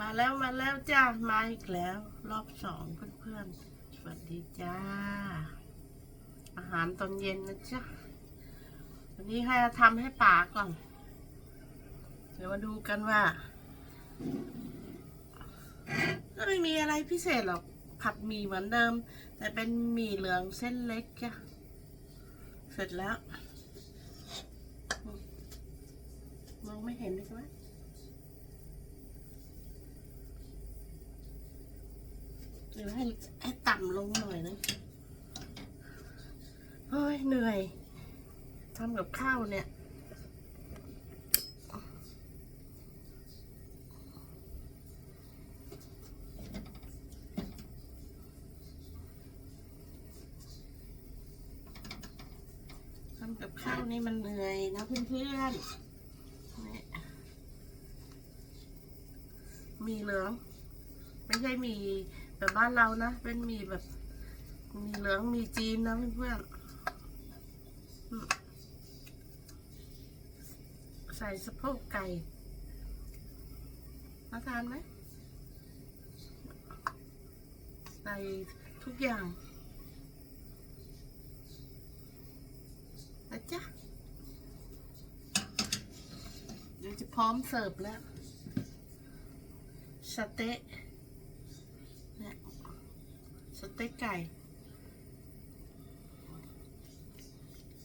มาแล้วมาแล้วจ้ามาอีกแล้ว รอบสองเพื่อนๆ สวัสดีจ้า อาหารตอนเย็นนะจ๊ะวันนี้ให้ทำให้ป๋าก่อน เดี๋ยวมาดูกันว่าก็ไม่มีอะไรพิเศษหรอก ผัดหมี่เหมือนเดิม แต่เป็นหมี่เหลืองเส้นเล็กจ้ะเสร็จแล้ว มองไม่เห็นเลยใช่ไหม ดี๋ยวให้ให้ต่ำลงหน่อยนะเฮ้ยเหนื่อยทำกับข้าวเนี่ยทำกับข้าวนี่มันเหนื่อยนะเพื่อนๆมีเหลืองไม่ใช่มี แบบบ้านเรานะ เป็นหมีแบบ มีเหลืองมีจีนนะเพื่อนๆใส่สะโพกไก่มาทานไหมใส่ทุกอย่างนะจ๊ะเดี๋ยวจะพร้อมเสิร์ฟแล้วสเต๊ะเนี่ยส เต็กไก่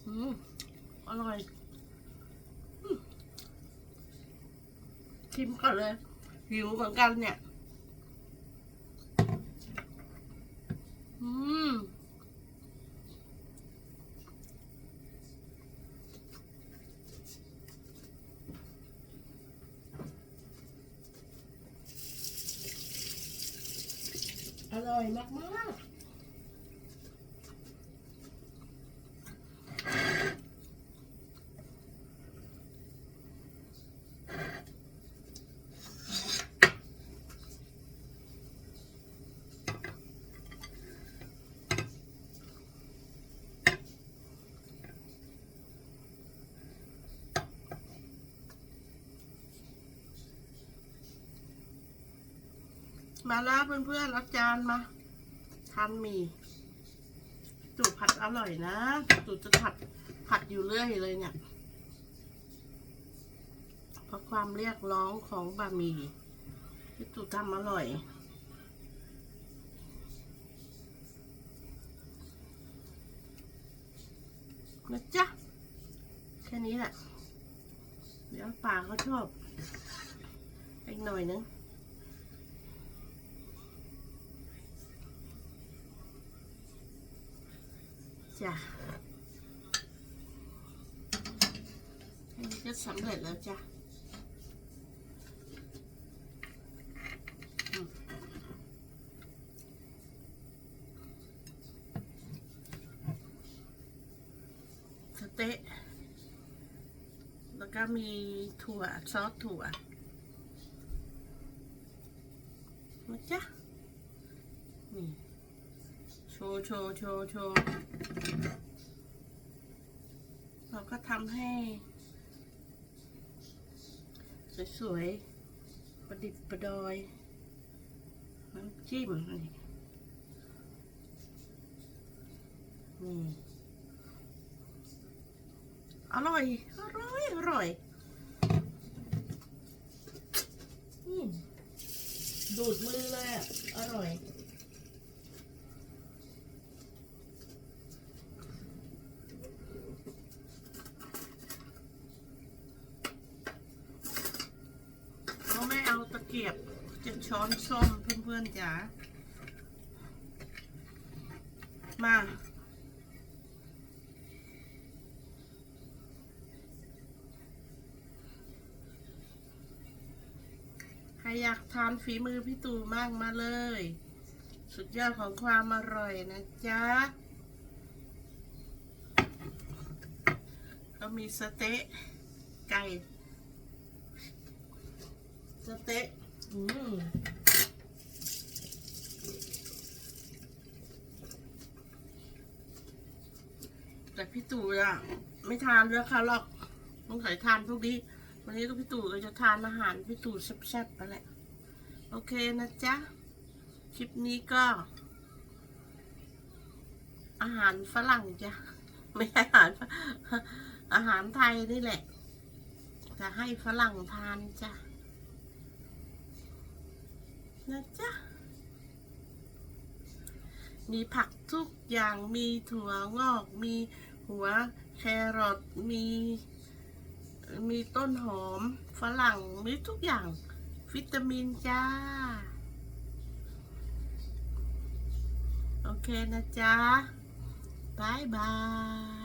อืมอร่อยชิมก่อนเลย หิวเหมือนกันเนี่ย อืม ร่อยมากมากๆ มาแล้วเพื่อนๆเอาจานมาทานหมี่จูผัดอร่อยนะจูจะผัดผัดอยู่เรื่อยเลยเนี่ยเพราะความเรียกร้องของบะหมี่ที่จูทำอร่อยนะจ๊ะแค่นี้แหละ เดี๋ยวป่าเขาชอบ อีกหน่อยนึง จ้ะอันนี้ก็สำเร็จแล้วจ้ะสเต๊ะแล้วก็มีถั่วซอสถั่วนะจ๊ะนี่โชว์โชว์โชว์โชว์ เราก็ทำให้ สวยๆ ประดิษฐ์ประดอยน้ำจิ้มนี่นี่อร่อย อร่อย อร่อยอืมดูดมือเลยอะอร่อย เขาไม่เอาตะเกียบจะช้อนส้มเพื่อนๆจ๋า มา ใครอยากทานฝีมือพี่ตู่มากมาเลย สุดยอดของความอร่อยนะจ๊ะก็มีสเต๊ะไก่ สเต๊ะ แต่พี่ตู่อะไม่ทานแล้วค่ะหรอกต้องใส่ทานพวกนี้ วันนี้ก็พี่ตู่ก็จะทานอาหารพี่ตู่แซ่บๆไปแหละ โอเคนะจ๊ะ คลิปนี้ก็ อาหารฝรั่งจ้ะ ไม่ใช่อาหาร อาหารไทยนี่แหละ จะให้ฝรั่งทานจ้ะ นะจ๊ะ มีผักทุกอย่างมีถั่วงอก มีหัวแครอทมี มีต้นหอมฝรั่ง มีทุกอย่าง วิตามินจ้า โอเคนะจ๊ะบายบาย